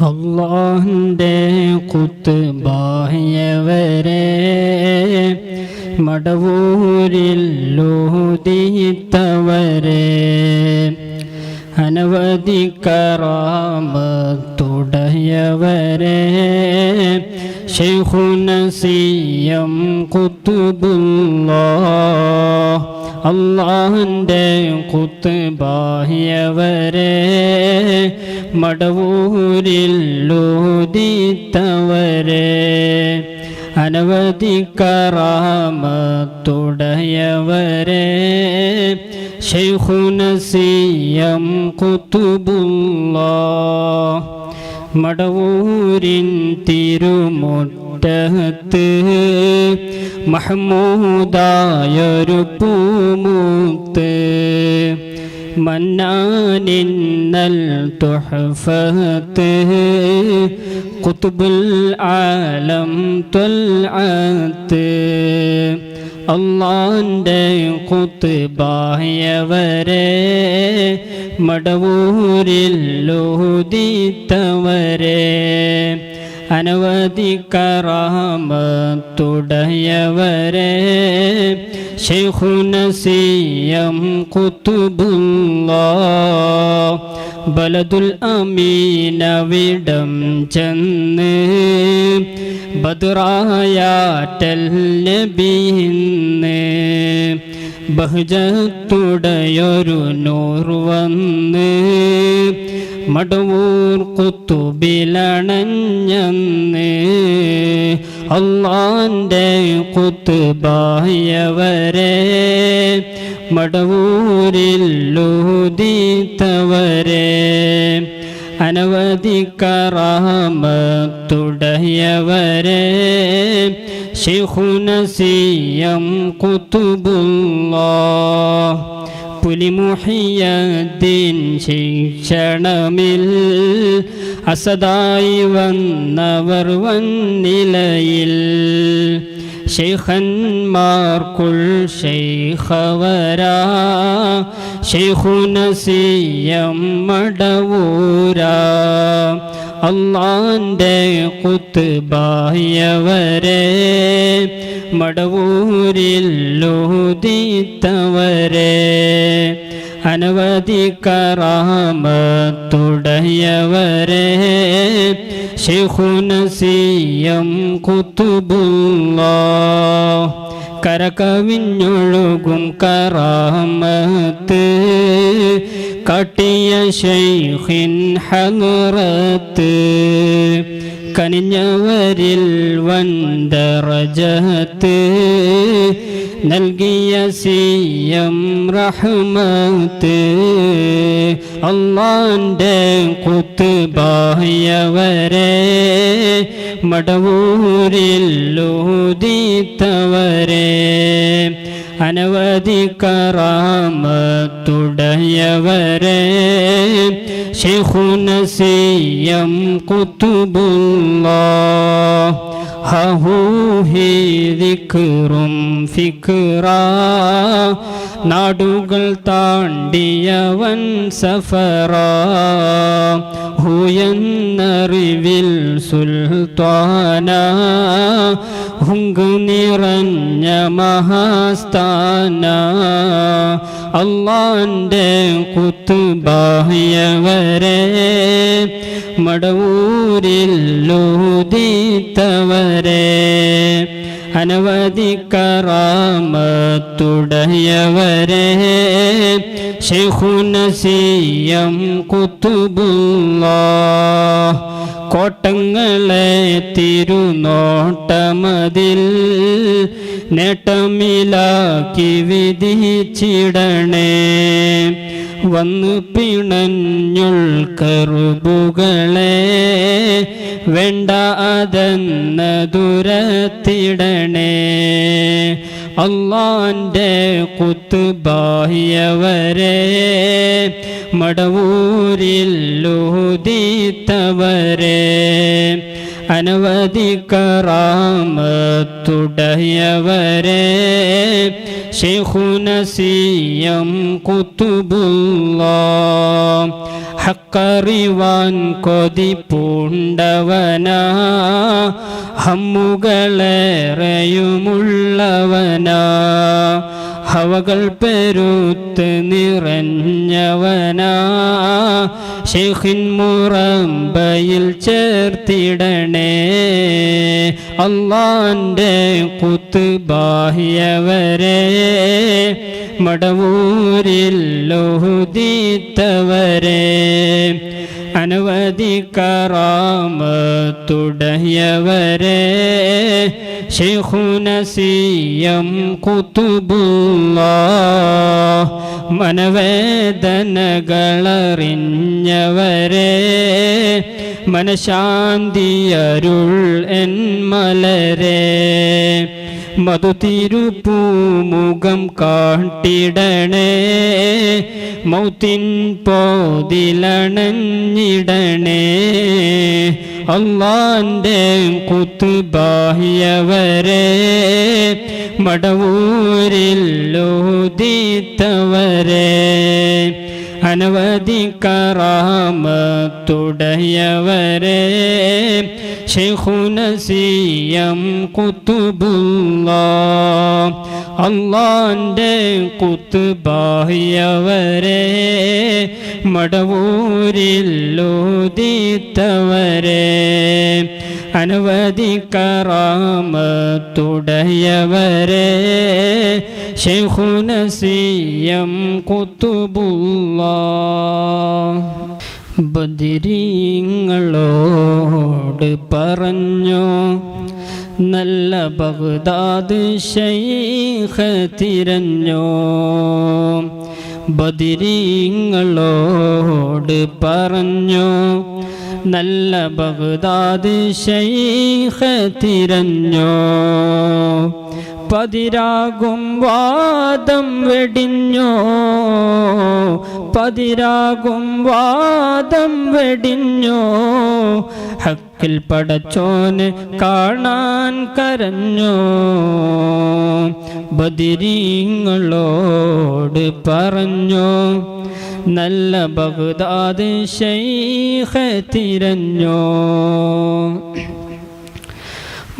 അള്ളാഹിന്റെ കുത്തുബായവരെ മടവൂരിൽ ലോദിത്തവരെ. അനവധി കറാമത്തുടയവരെ. ഷെയ്ഖുനസിയം കുത്തുബുള്ള അള്ളാഹന്റെ കുത്തുബായവരെ മടവൂരിൽ ലോദിത്തവരെ അനവധി കറാമത്തുടയവരെ. ഷെയ്ഖുനസിയം കുത്തുബുള്ള മടവൂരിൻ തിരുമുട്ടത്ത് മഹമൂദായൊരു പൂമൂത്ത് മന്നാനിന്നൽ തുഹഫത്ത് കുത്തുബുൽ ആലം ത്വൽഅത്ത് അള്ളാന്റെ കുത്തുബായവരെ മടവൂരിൽ ലോദിത്തവരെ. അനവധി കറാമത്തുടയവരെ. ഷെയ്ഖുനസിയം കുത്തുബുള്ള ബലതുൽ അമീനവിടം ചെന്ന് ബദുറായാറ്റൽ നബിന്ന് ബഹുജത്തുടയൊരു നൂറ് വന്ന് മടവൂർ കുത്തുബിലണഞ്ഞന്ന് അള്ളാന്റെ കുത്തുബായവരെ മടവൂരിൽ ലൂതിത്തവരെ അനവധി കറാമത്തുടയവരെ ശിഹുനസിയം കുത്തുബുള്ള പുലിമുഹിയദ്ദീൻ ശിക്ഷണമിൽ അസദായി വന്നവർ വന്നിലയിൽ. ഷെയ്ഖന്മാർക്കുൾ ഷെയ്ഖവരാ ഷെയ്ഖുനസിയം മടവൂരാ. അള്ളാന്റെ കുത്തുബായവരെ മടവൂരിൽ ലോദിത്തവരെ അനവധി കറാമത്തുടയവരെ ശിഹുനസിയം കുത്തുബുള്ള കരകവിഞ്ഞൊഴുകും കറാമത്ത് കാട്ടിയ ശൈഹിൻ ഹനുറത്ത് കനിഞ്ഞവരിൽ വന്തറജത്ത് നൽകിയ സിയം റഹ്മത്ത് അള്ളാന്റെ കുത്തുബായവരെ മടവൂരിൽ ലോദിത്തവരെ കറാമത്തുടയവരെ ഷെയ്ഖുനസിയം കുത്തുബുള്ള ഹഹൂഹി ദിക്റും ഫിക്ര നാടുകൾ താണ്ടിയവൻ സഫറ. ഹുയെന്നറിവിൽ സുൽത്താന. ഹുങ്ക് നിറഞ്ഞ മഹാസ്ഥാന. അള്ളാന്റെ കുത്തുബാഹ്യവരെ മടവൂരിൽ ലോദിത്തവരെ അനവധി കറാമത്തുടയവരെ ഷെയ്ഖുനസിയം കുത്തുബുള്ള കോട്ടങ്ങളെ തിരുനോട്ടമതിൽ നേട്ടമിലാക്കി വിധിച്ചിടണേ. വന്നു പിണഞ്ഞുൾ കറുബുകളെ വേണ്ട അതെന്ന ദുരത്തിടണേ. അള്ളാന്റെ കുത്തുബാഹിയവരെ മടവൂരിൽ ലോദിത്തവരെ അനവധി കറാമത്തുടയവരെ ഷെയ്ഖുനസിയം കുത്തുബുള്ള ഹക്കറിവാൻ കൊതി പൂണ്ടവന ഹമ്മുകളേറെയുമുള്ളവന. ഹവകൾ പെരുത്ത് നിറഞ്ഞവനാ ഷെയ്ഖിൻ മുറമ്പയിൽ ചേർത്തിടണേ. അള്ളാന്റെ കുത്തുബാഹ്യവരെ മടവൂരിൽ ലോഹുദീത്തവരെ. അനവധി കറാമത്തുടയവരെ ഷെയ്ഖുനസിയം കുത്തുബുള്ള മനവേദനകളറിഞ്ഞവരെ മനശാന്തിയരുൾ എൻ മലരെ. മധുതിരുപ്പൂമുഖം കാട്ടിടണേ മൗത്തിൻ പോതിലണഞ്ഞിടണേ. അള്ളാന്റെ കുത്തുബാഹ്യവരെ മടവൂരിൽ ലോദിത്തവരെ അനവധി കറാമത്തുടയവരെ. ഷെയ്ഖുനസിയം കുത്തുബുള്ള അള്ളാന്റെ കുത്തുബാഹ്യവരെ മടവൂരിൽ ലോദിത്തവരെ അനവധി കറാമത്തുടയവരെ ഷെയ്ഖുനസിയം കുത്തുബുള്ള ബദിരീങ്ങളോട് പറഞ്ഞോ നല്ല ബഗ്ദാദ് ശൈഖ തിരഞ്ഞോ. ബദിരീങ്ങളോട് പറഞ്ഞു നല്ല ബഹുദാദി ശൈഖ തിരഞ്ഞോ പതിരാകും വാദം വെടിഞ്ഞോ? പതിരാകും വാദം വെടിഞ്ഞോ? ഹക്കിൽ പടച്ചോന് കാണാൻ കരഞ്ഞോ? ബദിരീങ്ങളോട് പറഞ്ഞോ? നല്ല ബഗ്ദാദ് ശൈഖ തിരഞ്ഞോ?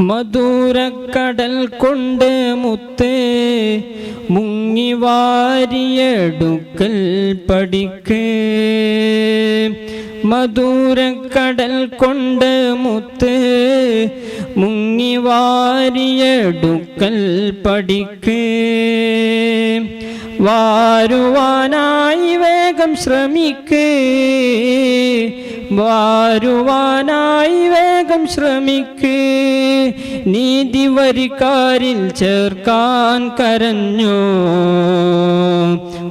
മധുരക്കടൽ കൊണ്ട് മുത്ത് മുങ്ങി വാരിയെടുക്കൽ പഠിക്ക് മധുരക്കടൽ കൊണ്ട് മുത്ത് മുങ്ങി വാരിയെടുക്കൽ പഠിക്ക് വാരുവാനായി വേഗം ശ്രമിക്ക്. വാരുവാനായി വേഗം ശ്രമിക്ക്. നീതി വരിക്കാരിൽ ചേർക്കാൻ കരഞ്ഞു.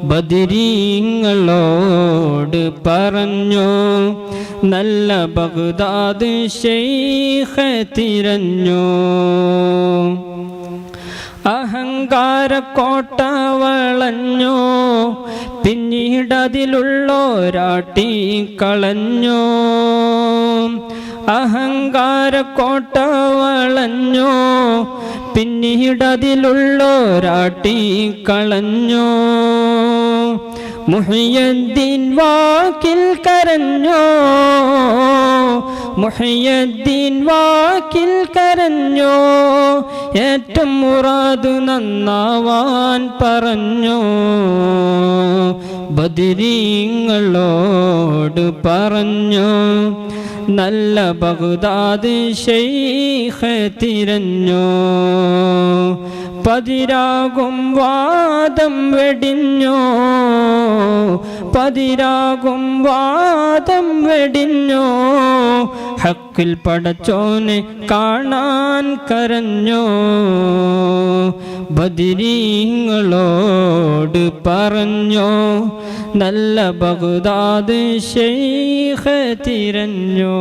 ബദിരീങ്ങളോട് പറഞ്ഞു നല്ല ബഗ്ദാദ് ശൈഖ തിരഞ്ഞു. അഹങ്കാരക്കോട്ട വളഞ്ഞു പിന്നീടതിലുള്ളോരാട്ടി കളഞ്ഞു. അഹങ്കാരക്കോട്ട വളഞ്ഞു പിന്നീടതിലുള്ളോരാട്ടി കളഞ്ഞോ. മുഹയ്യദ്ദീൻ വാക്കിൽ കരഞ്ഞോ? മുഹയ്യദ്ദീൻ വാക്കിൽ കരഞ്ഞോ? ഏറ്റം മുറാദ് നന്നാവാൻ പറഞ്ഞോ? ബദിരീങ്ങളോട് പറഞ്ഞു നല്ല ബഗ്ദാദ് ശൈഖ തിരഞ്ഞോ. പതിരാകും വാദം വെടിഞ്ഞു. പതിരാകും വാദം വെടിഞ്ഞോ. ഹക്കിൽ പടച്ചോനെ കാണാൻ കരഞ്ഞോ? ബദിരീങ്ങളോട് പറഞ്ഞോ? നല്ല ബഹുദാദ് ശൈഖ തിരഞ്ഞോ?